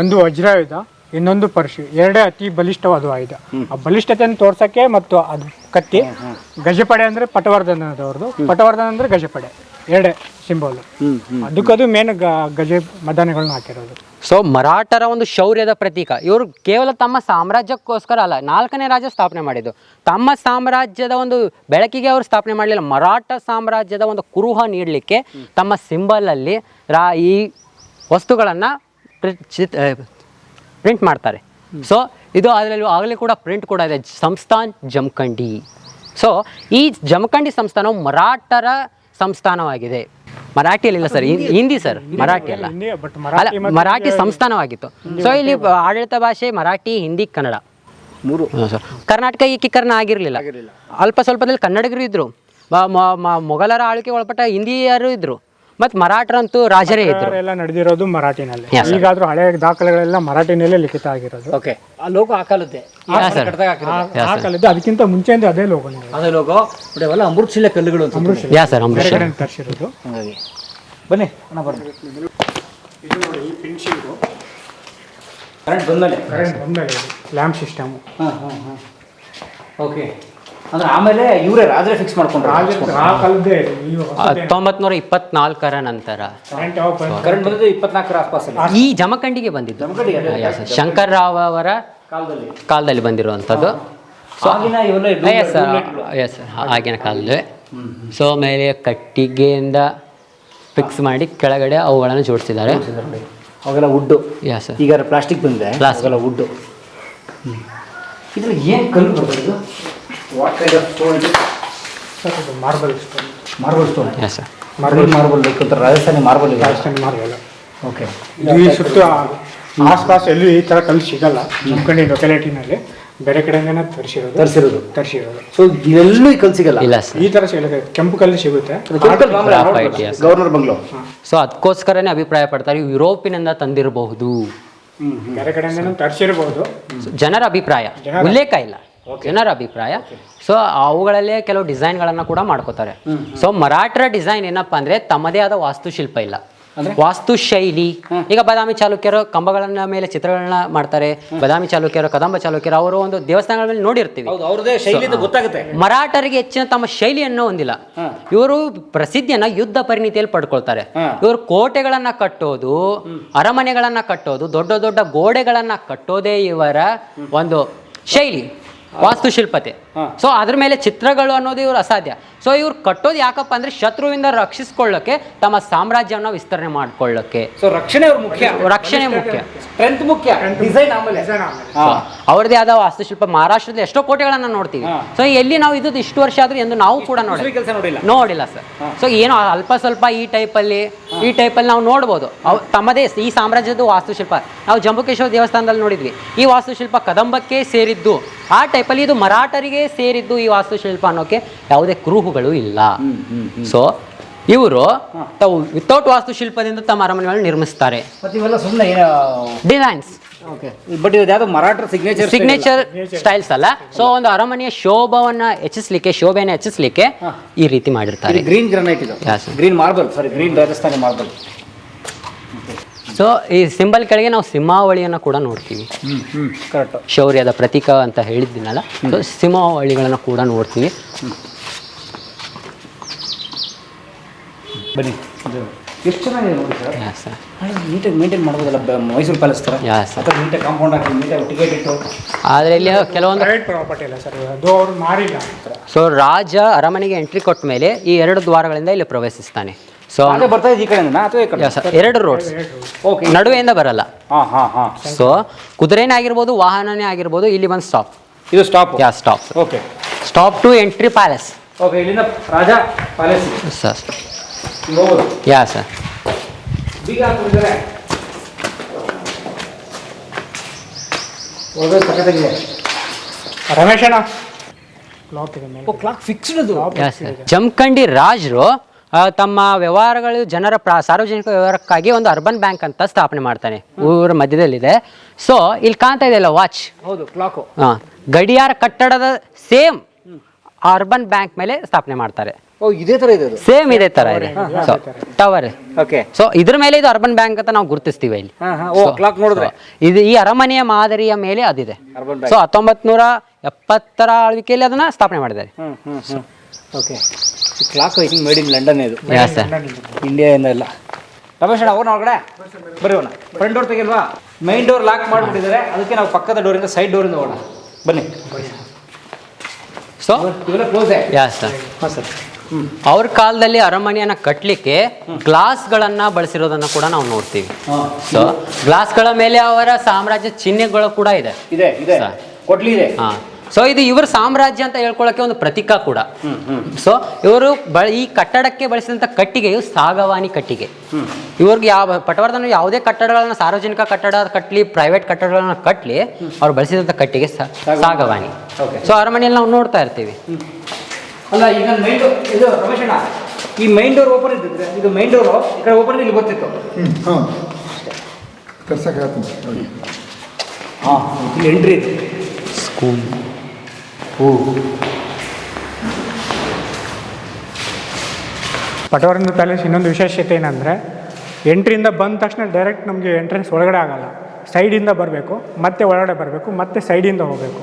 ಒಂದು ವಜ್ರಾಯುಧ ಇನ್ನೊಂದು ಪರಶು ಎರಡೇ ಅತಿ ಬಲಿಷ್ಠವಾದ ಆಯುಧ. ಆ ಬಲಿಷ್ಠತೆಯನ್ನು ತೋರ್ಸಕ್ಕೆ ಮತ್ತು ಅದು ಕತ್ತಿ ಗಜಪಡೆ ಅಂದ್ರೆ ಪಟವರ್ಧನದವ್ರದ್ದು. ಪಟವರ್ಧನ ಅಂದ್ರೆ ಗಜಪಡೆ. ಎರಡೇ ಸಿಂಬಲ್. ಅದಕ್ಕದು ಮೇನ್ ಗಜ ಮದಾನೆಗಳನ್ನ ಹಾಕಿರೋದು.
ಸೊ ಮರಾಠರ ಒಂದು ಶೌರ್ಯದ ಪ್ರತೀಕ. ಇವರು ಕೇವಲ ತಮ್ಮ ಸಾಮ್ರಾಜ್ಯಕ್ಕೋಸ್ಕರ ಅಲ್ಲ ನಾಲ್ಕನೇ ರಾಜ್ಯ ಸ್ಥಾಪನೆ ಮಾಡಿದ್ದು. ತಮ್ಮ ಸಾಮ್ರಾಜ್ಯದ ಒಂದು ಬೆಳಕಿಗೆ ಅವರು ಸ್ಥಾಪನೆ ಮಾಡಲಿಲ್ಲ. ಮರಾಠ ಸಾಮ್ರಾಜ್ಯದ ಒಂದು ಕುರುಹ ನೀಡಲಿಕ್ಕೆ ತಮ್ಮ ಸಿಂಬಲ್ ಅಲ್ಲಿ ರಾ ಈ ವಸ್ತುಗಳನ್ನು ಪ್ರಿಂಟ್ ಮಾಡ್ತಾರೆ. ಸೊ ಇದು ಅದರಲ್ಲಿ ಆಗಲೇ ಕೂಡ ಪ್ರಿಂಟ್ ಕೂಡ ಇದೆ. ಸಂಸ್ಥಾನ್ ಜಮಖಂಡಿ. ಸೊ ಈ ಜಮಖಂಡಿ ಸಂಸ್ಥಾನವು ಮರಾಠರ ಸಂಸ್ಥಾನವಾಗಿದೆ. ಮರಾಠಿಯಲ್ಲಿ ಇಲ್ಲ ಸರ್ ಹಿಂದಿ ಸರ್ ಮರಾಠಿ ಅಲ್ಲ. ಅಲ್ಲ
ಮರಾಠಿ
ಸಂಸ್ಥಾನವಾಗಿತ್ತು. ಸೊ ಇಲ್ಲಿ ಆಡಳಿತ ಭಾಷೆ ಮರಾಠಿ ಹಿಂದಿ ಕನ್ನಡ.
ಮೂರು.
ಸರ್. ಕರ್ನಾಟಕ ಏಕೀಕರಣ ಆಗಿರಲಿಲ್ಲ. ಅಲ್ಪ ಸ್ವಲ್ಪದಲ್ಲಿ ಕನ್ನಡಿಗರು ಇದ್ರು. ಮೊಘಲರ ಆಳ್ವಿಕೆ ಒಳಪಟ್ಟ ಹಿಂದಿಯರು ಇದ್ರು. ಮತ್ತು ಮರಾಠರಂತೂ ರಾಜರೇ ಇದ್ರು.
ಎಲ್ಲ ನಡೆದಿರೋದು ಮರಾಠಿನಲ್ಲಿ.
Yes, sir.
ಈಗಾದ್ರೂ ಹಳೆ ದಾಖಲೆಗಳೆಲ್ಲ ಮರಾಠಿನಲ್ಲೇ ಲಿಖಿತ ಆಗಿರೋದು.
ಓಕೆ ಆ ಲೋಗೋ ಆ ಕಾಲದ್ದೇ.
Yeah, sir.
ಕಡ್ದಾಗ ಹಾಕಿರೋದು.
ಆ ಕಾಲದ್ದು ಅದಕ್ಕಿಂತ ಮುಂಚೆಯಿಂದ ಅದೇ ಲೋಗೋ ನೀವು
ಅದೇ ಲೋಗೋ. ನೋಡಿ ಅವೆಲ್ಲ ಅಮೃತ ಶಿಲೆ ಕಲ್ಲುಗಳು ಅಂತ
ಯಾ ಸರ್
ಬೇರೆ ಕಡೆ ತರಿಸಿರೋದು.
ಹಂಗಾಗಿ. ಬನ್ನಿ ಅಣ್ಣ ಬರ್ರಿ
ಇದು ನೋಡಿ ಈ ಫಿನಿಶಿಂಗು
ಕರೆಂಟ್ ಬಂದಮೇಲೆ.
ಕರೆಂಟ್ ಬಂದಾಗ ಲ್ಯಾಂಪ್ ಸಿಸ್ಟಮ್
ಹಾಂ ಹಾಂ ಹಾಂ. ಓಕೆ ಅಂದ್ರೆ ಆಮೇಲೆ ಇವರೇ ರಾಜರೇ ಫಿಕ್ಸ್ ಮಾಡ್ಕೊಂಡ್ರು
ಆ ಕಾಲದ್ದೇ ಹೊಸದು
ನೂರ ಇಪ್ಪತ್ನಾಲ್ಕರ ನಂತರ
ಕರೆಂಟ್ ಯಾವಾಗ ಬಂತು?
ಕರೆಂಟ್ ಬಂದಿದ್ದು ಇಪ್ಪತ್ನಾಲ್ಕರ ಆಸ್ಪಾಸಲ್ಲಿ.
ಈ ಜಮಖಂಡಿಗೆ ಬಂದಿದ್ದು.
ಜಮಖಂಡಿಗೆ ಅದೇ.
ಶಂಕರ್ ರಾವ್ ಅವರ
ಕಾಲದಲ್ಲಿ.
ಕಾಲದಲ್ಲಿ ಬಂದಿರುವಂಥದ್ದು.
ಆಗಿನ ಇವೆಲ್ಲ
ಎಸ್ ಆಗಿನ ಕಾಲದಲ್ಲಿ. ಸೊ ಮೇಲೆ ಕಟ್ಟಿಗೆಯಿಂದ ಫಿಕ್ಸ್ ಮಾಡಿ ಕೆಳಗಡೆ ಅವುಗಳನ್ನು ಜೋಡಿಸಿದ್ದಾರೆ.
ನೋಡಿ. ಅವೆಲ್ಲ ವುಡ್ಡು
ಸರ್
ಈಗ ಪ್ಲಾಸ್ಟಿಕ್ ಬಂದಿದೆ.
Plastic.
ವುಡ್ಡು ಇದ್ರಲ್ಲಿ ಏನು ಕಲ್ಲು ಬರ್ತದೆ ಇದು what of stone stone is?
Sir ಇದು marble stone
stone?
Yes Marble,
marble ಇದೆ.
ರಾಜಸ್ಥಾನಿ ಮಾರ್ಬಲ್
ಓಕೆ
ಇದು ಈ ಸುತ್ತ ಆಸ್ಪಾಸ್ ಎಲ್ಲೂ ಈ ಥರ ಕಲ್ಲು ಸಿಗಲ್ಲ ಕಡೆ ಲೊಕ್ಯಾಲಿಟಿನಲ್ಲಿ ಬೇರೆ ಕಡೆಯಿಂದನೇ ತರಿಸಿರೋದು.
ತರಿಸಿರೋದು.
ತರಿಸಿರೋದು.
ಸೊ ಇಲ್ಲೆಲ್ಲೂ ಈ ಕಲ್ಲು ಸಿಗಲ್ಲ?
ಇಲ್ಲ ಸರ್
ಈ ಥರ ಸಿಗುತ್ತೆ. ಕೆಂಪು ಕಲ್ಲು ಸಿಗುತ್ತೆ
Graphite, yes.
Governor bungalow?
So ಅದಕ್ಕೋಸ್ಕರನೇ ಅಭಿಪ್ರಾಯ ಪಡ್ತಾರೆ ಇವು ಯುರೋಪಿನಿಂದ ತಂದಿರಬಹುದು.
ಬೇರೆ ಕಡೆಯಿಂದನೂ ತರಿಸಿರ್ಬೋದು
So, ಜನರ ಅಭಿಪ್ರಾಯ. ಉಲ್ಲೇಖ ಇಲ್ಲ. ಜನರ ಅಭಿಪ್ರಾಯ? ಸೊ ಅವುಗಳಲ್ಲೇ ಕೆಲವು ಡಿಸೈನ್ಗಳನ್ನು ಕೂಡ ಮಾಡ್ಕೋತಾರೆ. ಸೊ ಮರಾಠರ ಡಿಸೈನ್ ಏನಪ್ಪಾ ಅಂದ್ರೆ ತಮ್ಮದೇ ಆದ ವಾಸ್ತುಶಿಲ್ಪ ಇಲ್ಲ. ವಾಸ್ತು ಶೈಲಿ ಈಗ ಬಾದಾಮಿ ಚಾಲುಕ್ಯರು ಕಂಬಗಳನ್ನ ಮೇಲೆ ಚಿತ್ರಗಳನ್ನ ಮಾಡ್ತಾರೆ. ಬಾದಾಮಿ ಚಾಲುಕ್ಯರು ಕದಂಬ ಚಾಲುಕ್ಯರು ಅವರು ಒಂದು ದೇವಸ್ಥಾನಗಳ ಮೇಲೆ ನೋಡಿರ್ತೀವಿ. ಮರಾಠರಿಗೆ ಹೆಚ್ಚಿನ ತಮ್ಮ ಶೈಲಿಯನ್ನು ಹೊಂದಿಲ್ಲ. ಇವರು ಪ್ರಸಿದ್ಧಿಯನ್ನ ಯುದ್ಧ ಪರಿಣಿತಿಯಲ್ಲಿ ಪಡ್ಕೊಳ್ತಾರೆ. ಇವರು ಕೋಟೆಗಳನ್ನ ಕಟ್ಟೋದು ಅರಮನೆಗಳನ್ನ ಕಟ್ಟೋದು ದೊಡ್ಡ ದೊಡ್ಡ ಗೋಡೆಗಳನ್ನ ಕಟ್ಟೋದೇ ಇವರ ಒಂದು ಶೈಲಿ. ವಾಸ್ತುಶಿಲ್ಪತೆ
ಹಾ.
ಸೊ ಅದ್ರ ಮೇಲೆ ಚಿತ್ರಗಳು ಅನ್ನೋದು ಇವ್ರು ಅಸಾಧ್ಯ. ಸೊ ಇವ್ರು ಕಟ್ಟೋದು ಯಾಕಪ್ಪ ಅಂದ್ರೆ ಶತ್ರುವಿಂದ ರಕ್ಷಿಸ್ಕೊಳ್ಳೋಕೆ ತಮ್ಮ ಸಾಮ್ರಾಜ್ಯವನ್ನ ವಿಸ್ತರಣೆ ಮಾಡ್ಕೊಳ್ಳೋಕೆ.
ಸೊ ರಕ್ಷಣೆ ಅವ್ರ ಮುಖ್ಯ.
ರಕ್ಷಣೆ ಮುಖ್ಯ.
ಸ್ಟ್ರೆಂತ್ ಮುಖ್ಯ. ಡಿಸೈನ್ ಆಮೇಲೆ.
ಅವ್ರದೇ ಆದ ವಾಸ್ತುಶಿಲ್ಪ. ಮಹಾರಾಷ್ಟ್ರದ ಎಷ್ಟೋ ಕೋಟೆಗಳನ್ನ ನೋಡ್ತೀವಿ. ಸೊ ಎಲ್ಲಿ ನಾವು ಇದು ಇಷ್ಟು ವರ್ಷ ಆದ್ರೂ ಎಂದು ನಾವು ಕೂಡ ನೋಡಿ
ನೋಡಿಲ್ಲ.
ನೋಡಿಲ್ಲ. ಸರ್. ಸೊ ಏನೋ ಅಲ್ಪ ಸ್ವಲ್ಪ ಈ ಟೈಪಲ್ಲಿ ಈ ಟೈಪಲ್ಲಿ ನಾವು ನೋಡ್ಬೋದು. ತಮ್ಮದೇ ಈ ಸಾಮ್ರಾಜ್ಯದ ವಾಸ್ತುಶಿಲ್ಪ. ನಾವು ಜಂಬುಕೇಶ್ವರ ದೇವಸ್ಥಾನದಲ್ಲಿ ನೋಡಿದ್ವಿ. ಈ ವಾಸ್ತುಶಿಲ್ಪ ಕದಂಬಕ್ಕೆ ಸೇರಿದ್ದು. ಆ ಟೈಪಲ್ಲಿ ಇದು ಮರಾಠರಿಗೆ ಸೇರಿದ್ದು ಈ ವಾಸ್ತುಶಿಲ್ಪ ಅನ್ನೋಕೆ ಯಾವುದೇ ಕ್ರೂಹುಗಳು ಇಲ್ಲ. ಸೊ ಇವರು ತಾವು ವಿತೌಟ್ ವಾಸ್ತುಶಿಲ್ಪದಿಂದ ತಮ್ಮ ಅರಮನೆಗಳನ್ನು ನಿರ್ಮಿಸ್ತಾರೆ. ಡಿಸೈನ್ಸ್
ಓಕೆ ಬಟ್ ಮರಾಠರ ಸಿಗ್ನೇಚರ್
ಸ್ಟೈಲ್ಸ್ ಅಲ್ಲ. ಸೊ ಒಂದು ಅರಮನೆಯ ಶೋಭವನ್ನ ಹೆಚ್ಚಿಸಲಿಕ್ಕೆ ಶೋಭೆಯನ್ನು ಹೆಚ್ಚಿಸಲಿಕ್ಕೆ ಈ ರೀತಿ ಮಾಡಿರ್ತಾರೆ.
ಗ್ರೀನ್ ಗ್ರಾನೈಟ್ ಇದು. Green marble sorry green Rajasthani marble
so ಈ ಸಿಂಬಲ್ ಕೆಳಗೆ ನಾವು ಸಿಂಹಾವಳಿಯನ್ನು ಕೂಡ ನೋಡ್ತೀವಿ.
ಹ್ಮ್ ಹ್ಮ್. ಕರೆಕ್ಟ್
ಶೌರ್ಯದ ಪ್ರತೀಕ ಅಂತ ಹೇಳಿದ್ದೀನಲ್ಲ ಸೊ ಸಿಂಹಾವಳಿಗಳನ್ನು ಕೂಡ ನೋಡ್ತೀವಿ.
ಬನ್ನಿ. ಇದು ಎಷ್ಟು ಚೆನ್ನಾಗಿದೆ ನೋಡಿ ಸರ್.
Yeah sir.
ನೀಟಾಗಿ ಮೇಂಟೈನ್ ಮಾಡ್ಬೋದಲ್ಲ ಬ- ಮೈಸೂರು ಪ್ಯಾಲೇಸ್ ಥರ
ಯಾ ಸರ್.
ಅಥವಾ ನೀಟಾಗಿ ಕಾಂಪೌಂಡ್ ಹಾಕಿ ನೀಟಾಗಿ ಟಿಕೆಟ್ ಇಟ್ಟು.
ಆದರೆ ಇಲ್ಲಿ ಕೆಲವೊಂದು
ಪ್ರೈವೇಟ್ ಪ್ರಾಪರ್ಟಿ ಇಲ್ಲ ಸರ್ ಅದು ಅವ್ರು ಮಾರಿಲ್ಲ ಅಂತ
ಸೊ ರಾಜ ಅರಮನೆಗೆ ಎಂಟ್ರಿ ಕೊಟ್ಟ ಮೇಲೆ ಈ ಎರಡು ದ್ವಾರಗಳಿಂದ ಇಲ್ಲಿ ಪ್ರವೇಶಿಸ್ತಾನೆ. ಸೊ
ಅದೇ ಬರ್ತಾ ಇದೆ ಈ ಕಡೆಯಿಂದ ಅಥವಾ ಈ ಕಡೆ?
ಸರ್ ಎರಡು ರೋಡ್ಸ್
ಓಕೆ
ನಡುವೆಯಿಂದ ಬರಲ್ಲ.
ಹಾಂ ಹಾಂ ಹಾಂ.
ಸೊ ಕುದುರೆನೇ ಆಗಿರ್ಬೋದು ವಾಹನನೇ ಆಗಿರ್ಬೋದು ಇಲ್ಲಿ ಬಂದು ಸ್ಟಾಪ್
ಇದು stop
yeah stop
okay
stop to entry palace
okay ಇಲ್ಲಿಂದ Raja palace
sir yeah sir
ಬೀಗ ಹಾಕ್ಬಿಟ್ಟಿದ್ದಾರೆ ಹೋಗೋದು ಸಖತ್ತಾಗಿದೆ
ರಮೇಶಣ್ಣ. ಕ್ಲಾಕ್ ಇದೆ ಮೇಲೆ.
ಕ್ಲಾಕ್ ಫಿಕ್ಸ್ಡ್ ಅದು.
ಜಮಖಂಡಿ ರಾಜರು ತಮ್ಮ ವ್ಯವಹಾರಗಳು ಜನರ ಪ್ರಾ ಸಾರ್ವಜನಿಕ ವ್ಯವಹಾರಕ್ಕಾಗಿ ಒಂದು ಅರ್ಬನ್ ಬ್ಯಾಂಕ್ ಅಂತ ಸ್ಥಾಪನೆ ಮಾಡ್ತಾನೆ. ಊರ ಮಧ್ಯದಲ್ಲಿದೆ. ಸೊ ಇಲ್ಲಿ ಕಾಣ್ತಾ ಇದೆಯಲ್ಲ ವಾಚ್
ಹೌದು ಕ್ಲಾಕು
ಗಡಿಯಾರ ಕಟ್ಟಡದ ಸೇಮ್ ಅರ್ಬನ್ ಬ್ಯಾಂಕ್ ಮೇಲೆ ಸ್ಥಾಪನೆ ಮಾಡ್ತಾರೆ.
ಓ ಇದೇ
ಸೇಮ್ ಇದೇ ತರ ಇದೆ. ಸೊ ಟವರ್
ಓಕೆ
ಸೊ ಇದ್ರ ಮೇಲೆ ಇದು ಅರ್ಬನ್ ಬ್ಯಾಂಕ್ ಅಂತ ನಾವು ಗುರುತಿಸ್ತೀವಿ ಇಲ್ಲಿ.
ಹಾಂ ಹಾಂ. ಓ ಕ್ಲಾಕ್ ನೋಡಿದ್ರೆ.
ಇದು ಈ ಅರಮನೆಯ ಮಾದರಿಯ ಮೇಲೆ ಅದಿದೆ. ಸೊ ಹತ್ತೊಂಬತ್ ನೂರ ಎಪ್ಪತ್ತರ ಆಳ್ವಿಕೆಯಲ್ಲಿ ಅದನ್ನ ಸ್ಥಾಪನೆ ಮಾಡಿದ್ದಾರೆ.
Okay clock I think made in London ಇದು.
ಯಾ ಸರ್
ಇಂಡಿಯಾದಿಂದ ಇಲ್ಲ ರಮೇಶ್ ಅಣ್ಣ ಹೋಗೋಣ ಹೊರಗಡೆ ಬರೀ ಹೋಣ ಫ್ರಂಟ್ ಡೋರ್ ತೆಗಿಲ್ವಾ? ಮೈನ್ ಡೋರ್ ಲಾಕ್ ಮಾಡಿಬಿಟ್ಟಿದ್ದಾರೆ. ಅದಕ್ಕೆ ನಾವು ಪಕ್ಕದ ಡೋರಿಂದ ಸೈಡ್ ಡೋರಿಂದ ಹೋಗೋಣ. ಬನ್ನಿ.
ಸೊ
ಇವೆಲ್ಲ ಕ್ಲೋಸೇ
ಯಾ ಸರ್
ಹಾಂ ಸರ್. ಹ್ಞೂ
ಅವ್ರ ಕಾಲದಲ್ಲಿ ಅರಮನೆಯನ್ನ ಕಟ್ಟಲಿಕ್ಕೆ ಗ್ಲಾಸ್ಗಳನ್ನ ಬಳಸಿರೋದನ್ನ ಕೂಡ ನಾವು ನೋಡ್ತೀವಿ.
ಹಾಂ.
ಸೊ ಗ್ಲಾಸ್ಗಳ ಮೇಲೆ ಅವರ ಸಾಮ್ರಾಜ್ಯ ಚಿಹ್ನೆಗಳು ಕೂಡ ಇದೆ.
ಇದೆ ಇದೆ. ಕೊಡ್ಲಿ ಇದೆ.
ಹಾ. ಸೊ ಇದು ಇವರ ಸಾಮ್ರಾಜ್ಯ ಅಂತ ಹೇಳ್ಕೊಳ್ಳೋಕೆ ಒಂದು ಪ್ರತೀಕ ಕೂಡ. ಸೊ ಇವರು ಬ ಈ ಕಟ್ಟಡಕ್ಕೆ ಬಳಸಿದಂಥ ಕಟ್ಟಿಗೆಯು ಸಾಗವಾನಿ ಕಟ್ಟಿಗೆ. ಇವ್ರಿಗೆ ಯಾವ ಪಟವರ್ಧನ ಯಾವುದೇ ಕಟ್ಟಡಗಳನ್ನ ಸಾರ್ವಜನಿಕ ಕಟ್ಟಡ ಕಟ್ಟಲಿ ಪ್ರೈವೇಟ್ ಕಟ್ಟಡಗಳನ್ನ ಕಟ್ಟಲಿ ಅವ್ರು ಬಳಸಿದಂಥ ಕಟ್ಟಿಗೆ ಸಾಗವಾನಿ. ಸೊ ಅರಮನೆಯಲ್ಲಿ ನಾವು ನೋಡ್ತಾ ಇರ್ತೀವಿ.
ಅಲ್ಲ ಈಗ ಮೈನ್ ಇದು ರಮೇಶಣ್ಣ ಈ ಮೈನ್ ಡೋರ್ ಓಪನ್ ಇದ್ದಿದ್ರೆ ಇದು ಮೈನ್ ಡೋರು ಈ ಕಡೆ ಓಪನ್ ಇಲ್ಲಿ ಗೊತ್ತಿತ್ತು.
ಹಾಂ ತರ್ಸಕ್ಕೆ
ಎಂಟ್ರಿ ಇದೆ.
ಸ್ಕೂಲ್
ಪಟವರ್ಧನ ಪ್ಯಾಲೇಸ್ ಇನ್ನೊಂದು ವಿಶೇಷತೆ ಏನಂದರೆ ಎಂಟ್ರಿಯಿಂದ ಬಂದ ತಕ್ಷಣ ಡೈರೆಕ್ಟ್ ನಮಗೆ ಎಂಟ್ರೆನ್ಸ್ ಒಳಗಡೆ ಆಗಲ್ಲ. ಸೈಡಿಂದ ಬರಬೇಕು ಮತ್ತೆ ಒಳಗಡೆ ಬರಬೇಕು ಮತ್ತೆ ಸೈಡಿಂದ ಹೋಗಬೇಕು.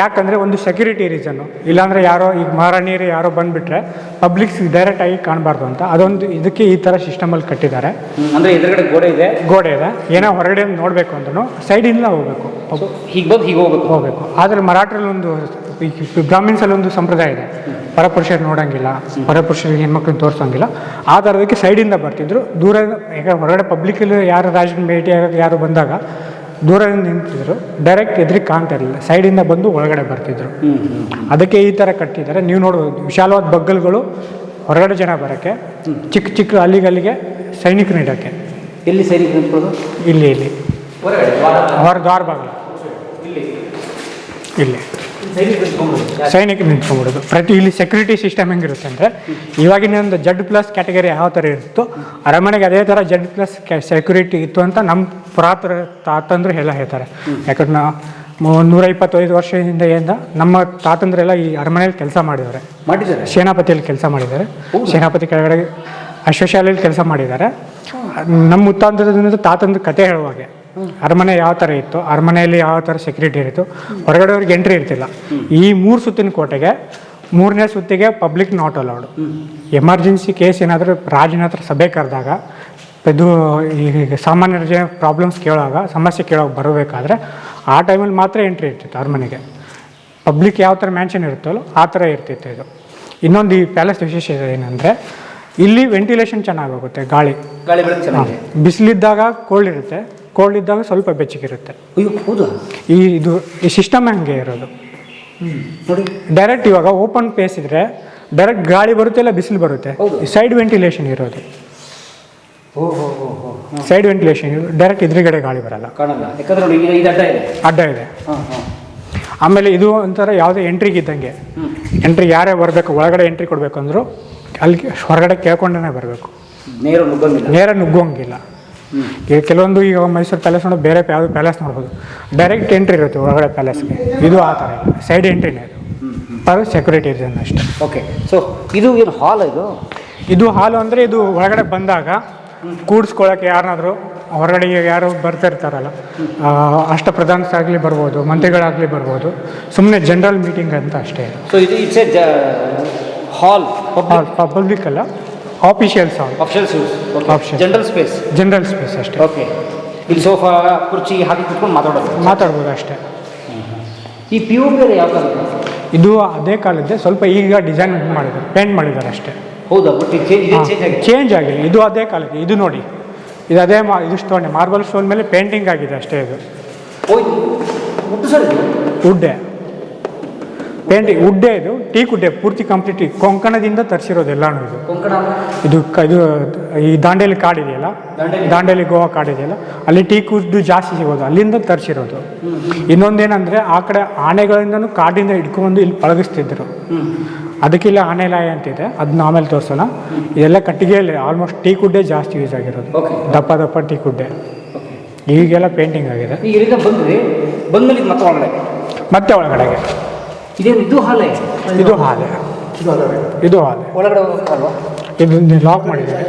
ಯಾಕಂದರೆ ಒಂದು ಸೆಕ್ಯೂರಿಟಿ ರೀಸನ್ನು ಇಲ್ಲಾಂದರೆ ಯಾರೋ ಈಗ ಮಹಾರಾಣಿಯರು ಯಾರೋ ಬಂದುಬಿಟ್ರೆ ಪಬ್ಲಿಕ್ಸ್ ಡೈರೆಕ್ಟಾಗಿ ಕಾಣಬಾರ್ದು ಅಂತ. ಅದೊಂದು ಇದಕ್ಕೆ ಈ ಥರ ಸಿಸ್ಟಮಲ್ಲಿ ಕಟ್ಟಿದ್ದಾರೆ.
ಅಂದರೆ ಎದುರುಗಡೆ ಗೋಡೆ ಇದೆ?
ಗೋಡೆ ಇದೆ. ಏನೋ ಹೊರಗಡೆ ನೋಡಬೇಕು ಅಂದ್ರೂ ಸೈಡಿಂದ ಹೋಗಬೇಕು.
ಹೀಗೆ ಬಂದು ಹೀಗೆ ಹೋಗ್ಬೇಕು.
ಹೋಗಬೇಕು. ಆದರೆ ಮರಾಠರಲ್ಲಿ ಒಂದು ಬ್ರಾಹ್ಮಿನ್ಸಲ್ಲಿ ಒಂದು ಸಂಪ್ರದಾಯ ಇದೆ. ಪರಪುರುಷರು ನೋಡಂಗಿಲ್ಲ ಪರಪುರುಷರಿಗೆ ಹೆಣ್ಮಕ್ಳನ್ನ ತೋರಿಸೋಂಗಿಲ್ಲ. ಆ ಥರದಕ್ಕೆ ಸೈಡಿಂದ ಬರ್ತಿದ್ರು. ದೂರ ಈಗ ಹೊರಗಡೆ ಪಬ್ಲಿಕಲ್ಲಿ ಯಾರು ರಾಜನ ಭೇಟಿ ಆಗೋದು ಯಾರು ಬಂದಾಗ ದೂರದಿಂದ ನಿಂತಿದ್ರು. ಡೈರೆಕ್ಟ್ ಎದ್ರಿಗೆ ಕಾಣ್ತಾ ಇರಲಿಲ್ಲ. ಸೈಡಿಂದ ಬಂದು ಒಳಗಡೆ ಬರ್ತಿದ್ರು. ಅದಕ್ಕೆ ಈ ಥರ ಕಟ್ಟಿದ್ದಾರೆ. ನೀವು ನೋಡ್ಬೋದು ವಿಶಾಲವಾದ ಬಗ್ಗಲ್ಗಳು ಹೊರಗಡೆ ಜನ ಬರೋಕ್ಕೆ ಚಿಕ್ಕ ಚಿಕ್ಕ ಅಲ್ಲಿಗಲ್ಲಿಗೆ ಸೈನಿಕರು ಇಡೋಕ್ಕೆ.
ಇಲ್ಲಿ ಸೈನಿಕ ನಿಂತ್ಕೊಳ್ಳೋದು?
ಇಲ್ಲಿ ಇಲ್ಲಿ. ಹೊರ ದ್ವಾರ ಬಾಗಿಲು ಇಲ್ಲಿ.
ಸೈನಿಕ ನಿಂತ್ಕೊಂಡ್ಬಿಡು
ಸೈನಿಕ ನಿಂತ್ಕೊಂಡ್ಬಿಡೋದು. ಪ್ರತಿ ಇಲ್ಲಿ ಸೆಕ್ಯೂರಿಟಿ ಸಿಸ್ಟಮ್ ಹೆಂಗಿರುತ್ತೆ ಅಂದರೆ ಇವಾಗಿನ ಒಂದು ಜಡ್ ಪ್ಲಸ್ ಕ್ಯಾಟಗರಿ ಯಾವ ಥರ ಇರುತ್ತೋ ಅರಮನೆಗೆ ಅದೇ ಥರ ಜಡ್ ಪ್ಲಸ್ ಸೆಕ್ಯೂರಿಟಿ ಇತ್ತು ಅಂತ ನಮ್ಮ ಪುರಾತನ ತಾತಂದ್ರು ಎಲ್ಲ ಹೇಳ್ತಾರೆ. ಯಾಕಂದ್ರೆ ನಾ ಒಂದು ನೂರ ಇಪ್ಪತ್ತೈದು ವರ್ಷದಿಂದ ಏನಿಂದ ನಮ್ಮ ತಾತಂದ್ರೆಲ್ಲ ಈ ಅರಮನೆಯಲ್ಲಿ ಕೆಲಸ ಮಾಡಿದ್ದಾರೆ.
ಮಾಡಿದ್ದಾರೆ?
ಸೇನಾಪತಿಯಲ್ಲಿ ಕೆಲಸ ಮಾಡಿದ್ದಾರೆ. ಸೇನಾಪತಿ ಕೆಳಗಡೆ ಅಶ್ವಶಾಲೆಯಲ್ಲಿ ಕೆಲಸ ಮಾಡಿದ್ದಾರೆ. ನಮ್ಮ ಮುತ್ತಾಂತದ ತಾತಂದು ಕತೆ ಹೇಳುವಾಗೆ. ಅರಮನೆ ಯಾವ ಥರ ಇತ್ತು ಅರಮನೆಯಲ್ಲಿ ಯಾವ ಥರ ಸೆಕ್ಯೂರಿಟಿ ಇತ್ತು ಹೊರಗಡೆ ಅವ್ರಿಗೆ ಎಂಟ್ರಿ ಇರ್ತಿಲ್ಲ. ಈ ಮೂರು ಸುತ್ತಿನ ಕೋಟೆಗೆ ಮೂರನೇ ಸುತ್ತಿಗೆ public not allowed emergency case ಏನಾದರೂ ರಾಜನ ಹತ್ರ ಸಭೆ ಕರೆದಾಗ ಇದು ಈಗ ಸಾಮಾನ್ಯರ ಜನ ಪ್ರಾಬ್ಲಮ್ಸ್ ಕೇಳುವಾಗ ಸಮಸ್ಯೆ ಕೇಳೋ ಬರಬೇಕಾದ್ರೆ ಆ ಟೈಮಲ್ಲಿ ಮಾತ್ರ ಎಂಟ್ರಿ ಇರ್ತಿತ್ತು ಅರಮನೆಗೆ. ಪಬ್ಲಿಕ್ ಯಾವ ಥರ ಮ್ಯಾನ್ಷನ್ ಇರುತ್ತಲ್ಲೋ ಆ ಥರ ಇರ್ತಿತ್ತು ಇದು. ಇನ್ನೊಂದು ಈ ಪ್ಯಾಲೇಸ್ ವಿಶೇಷ ಏನಂದರೆ ಇಲ್ಲಿ ವೆಂಟಿಲೇಷನ್ ಚೆನ್ನಾಗಿ ಹೋಗುತ್ತೆ ಗಾಳಿ. ಬಿಸಿಲಿದ್ದಾಗ ಕೋಲ್ಡ್ ಇರುತ್ತೆ. ಕೋಲ್ಡ್ ಇದ್ದಾಗ ಸ್ವಲ್ಪ ಬೆಚ್ಚಗಿರುತ್ತೆ.
ಅಯ್ಯೋ ಹೌದಾ?
ಈ ಇದು ಈ ಸಿಸ್ಟಮ್ ಹಂಗೆ ಇರೋದು.
ನೋಡಿ.
ಡೈರೆಕ್ಟ್ ಇವಾಗ ಓಪನ್ ಪ್ಲೇಸ್ ಇದ್ರೆ ಡೈರೆಕ್ಟ್ ಗಾಳಿ ಬರುತ್ತೆ ಇಲ್ಲ ಬಿಸಿಲು ಬರುತ್ತೆ. ಸೈಡ್ ವೆಂಟಿಲೇಷನ್ ಇರೋದು. ಸೈಡ್ ವೆಂಟಿಲೇಷನ್ ಡೈರೆಕ್ಟ್ ಎದುರುಗಡೆ ಗಾಳಿ ಬರಲ್ಲ.
ಅಡ್ಡ ಇದೆ.
ಆಮೇಲೆ ಇದು ಒಂಥರ ಯಾವುದೇ ಎಂಟ್ರಿಗೆ ಇದ್ದಂಗೆ. ಎಂಟ್ರಿ ಯಾರೇ ಬರಬೇಕು ಒಳಗಡೆ ಎಂಟ್ರಿ ಕೊಡಬೇಕು ಅಂದರೂ ಅಲ್ಲಿ ಹೊರಗಡೆ ಕೇಳ್ಕೊಂಡೇ ಬರಬೇಕು.
ನೇರ ನುಗ್ಗೋಂಗಿಲ್ಲ.
ಈಗ ಕೆಲವೊಂದು ಈಗ ಮೈಸೂರು ಪ್ಯಾಲೇಸ್ ನೋಡೋ ಬೇರೆ ಯಾವುದು ಪ್ಯಾಲೇಸ್ ನೋಡ್ಬೋದು. ಡೈರೆಕ್ಟ್ ಎಂಟ್ರಿ ಇರುತ್ತೆ ಒಳಗಡೆ ಪ್ಯಾಲೇಸ್ಗೆ ಇದು ಆ ಥರ ಇಲ್ಲ. ಸೈಡ್ ಎಂಟ್ರಿನೇ ಇದು ಪರ್ ಸೆಕ್ಯೂರಿಟಿ ರೀಸನ್ ಅಷ್ಟೇ.
ಓಕೆ ಸೊ ಇದು ಏನು ಹಾಲ್ ಇದು?
ಇದು ಹಾಲು ಅಂದರೆ ಇದು ಒಳಗಡೆ ಬಂದಾಗ ಕೂಡಿಸ್ಕೊಳ್ಳೋಕೆ ಯಾರನ್ನಾದರೂ ಹೊರಗಡೆ ಯಾರು ಬರ್ತಾ ಇರ್ತಾರಲ್ಲ ಆಗಲಿ ಬರ್ಬೋದು ಮಂತ್ರಿಗಳಾಗಲಿ ಬರ್ಬೋದು ಸುಮ್ಮನೆ ಜನರಲ್ ಮೀಟಿಂಗ್ ಅಂತ ಅಷ್ಟೇ.
ಸೊ ಇದು it's a hall
hall public ಅಲ್ಲ. Officials official
options
Options.
General space
general space ಅಷ್ಟೇ.
ಓಕೆ ಇಲ್ಲಿ ಸೋಫಾ ಕುರ್ಚಿ ಹಾಕಿ ಕುತ್ಕೊಂಡು ಮಾತಾಡೋದು.
ಮಾತಾಡ್ಬೋದು ಅಷ್ಟೇ.
ಈ ಪಿ ಯು ಬೇರೆ ಯಾವ ಕಾಲದ್ದು?
ಇದು ಅದೇ ಕಾಲದ್ದೇ ಸ್ವಲ್ಪ ಈಗ ಡಿಸೈನ್ ಮಾಡಿದ್ದಾರೆ ಪೇಂಟ್ ಮಾಡಿದ್ದಾರೆ ಅಷ್ಟೇ.
ಹೌದಾ? ಬಟ್ ಇದು ಚೇಂಜ್ ಇದೆ ಚೇಂಜ್ ಆಗಿದೆ.
ಚೇಂಜ್ ಆಗಿಲ್ಲ. ಇದು ಅದೇ ಕಾಲಕ್ಕೆ ಇದು ನೋಡಿ. ಇದು ಅದೇ ಮಾ ಇದು ಸ್ಟೋನ್ ಮಾರ್ಬಲ್ ಸ್ಟೋನ್ ಮೇಲೆ ಪೇಂಟಿಂಗ್ ಆಗಿದೆ ಅಷ್ಟೇ ಇದು.
ಉಟ್ಟು ಸರ್ ಇದು.
ವುಡ್ಡೆ ಪೇಂಟಿಂಗ್ ಉಡ್ಡೆ ಇದು ಟೀ ಕುಡ್ಡೆ ಪೂರ್ತಿ ಕಂಪ್ಲೀಟ್ ಕೊಂಕಣದಿಂದ ತರಿಸಿರೋದು ಎಲ್ಲಾನು ಇದು.
ಕೊಂಕಣ
ಇದು ಕ- ಇದು ಈ ದಾಂಡೇಲಿ ಕಾಡಿದೆಯಲ್ಲ
ದಾಂಡೇಲಿ.
ಗೋವಾ ಕಾಡಿದೆಯಲ್ಲ ಅಲ್ಲಿ ಟೀ ಕುಡ್ದು ಜಾಸ್ತಿ ಸಿಗೋದು ಅಲ್ಲಿಂದ ತರಿಸಿರೋದು. ಇನ್ನೊಂದೇನಂದ್ರೆ ಆ ಕಡೆ ಆನೆಗಳಿಂದನೂ ಕಾಡಿಂದ ಹಿಡ್ಕೊಂಡು ಇಲ್ಲಿ ಪಳಗಿಸ್ತಿದ್ರು. ಅದಕ್ಕೆ ಇಲ್ಲಿ ಆನೆ ಲಾಯ ಅಂತಿದೆ ಅದನ್ನ ಆಮೇಲೆ ತೋರಿಸೋಣ. ಇದೆಲ್ಲ ಕಟ್ಟಿಗೆಯಲ್ಲಿ ಆಲ್ಮೋಸ್ಟ್ ಟೀ ಕುಡ್ಡೆ ಜಾಸ್ತಿ ಯೂಸ್ ಆಗಿರೋದು.
Okay.
ದಪ್ಪ ದಪ್ಪ ಟೀ ಕುಡ್ಡೆ. ಈಗೆಲ್ಲ ಪೇಂಟಿಂಗ್ ಆಗಿದೆ.
ಈಗ ಇಲ್ಲಿಂದ ಬಂದ್ರಿ ಬಂದ್ಮೇಲೆ ಇದು ಮತ್ತೆ ಒಳಗಡೆ?
ಮತ್ತೆ ಒಳಗಡೆಗೆ.
ಇದೇನು ಇದು ಹಾಲೆ?
ಇದು ಹಾಲೆ.
ಇದು
ಹಾಲೆ.
ಒಳಗಡೆ ಹೋಗಲ್ವಾ
ಇದು ಲಾಕ್ ಮಾಡಿದ್ರೆ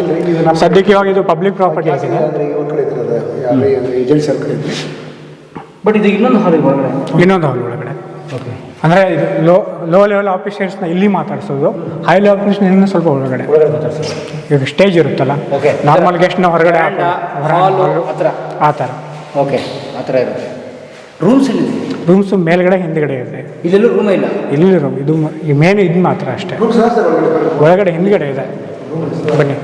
ಇಲ್ಲ ಇದು ನಮ್ಮ
ಸದ್ಯಕ್ಕೆ ಇವಾಗ ಇದು ಪಬ್ಲಿಕ್ ಪ್ರಾಪರ್ಟಿ ಆಗಿದೆ.
ಬಟ್ ಇದು ಇನ್ನೊಂದು ಹಾಲ್ ಒಳಗಡೆ?
ಇನ್ನೊಂದು ಹಾಲ್ ಒಳಗಡೆ.
ಓಕೆ
ಅಂದರೆ ಇದು ಲೋ ಲೋ ಲೆವೆಲ್ ಆಫೀಸರ್ಸ್ನ ಇಲ್ಲಿ ಮಾತಾಡಿಸೋದು ಹೈ ಲೆವೆಲ್ ಆಫೀಸರ್ ಇನ್ನೂ ಸ್ವಲ್ಪ ಒಳಗಡೆ. ಈಗ ಸ್ಟೇಜ್ ಇರುತ್ತಲ್ಲ. ನಾರ್ಮಲ್ ಗೆಸ್ಟ್ನ ಹೊರಗಡೆ
ಆ ಥರ.
ಆ ಥರ.
ಓಕೆ ಆ ಥರ ಇರುತ್ತೆ. ರೂಮ್ಸ್ ಎಲ್ಲಿದೆ?
ರೂಮ್ಸು ಮೇಲ್ಗಡೆ ಹಿಂದ್ಗಡೆ ಇದೆ.
ಇಲ್ಲೆಲ್ಲೂ ರೂಮ್ ಇಲ್ಲ?
ಇಲ್ಲಿ ರೂಮ್ ಇದು ಈ ಮೇನ್ ಇದು ಮಾತ್ರ ಅಷ್ಟೇ. ಒಳಗಡೆ? ಹಿಂದ್ಗಡೆ ಇದೆ. ಬನ್ನಿ.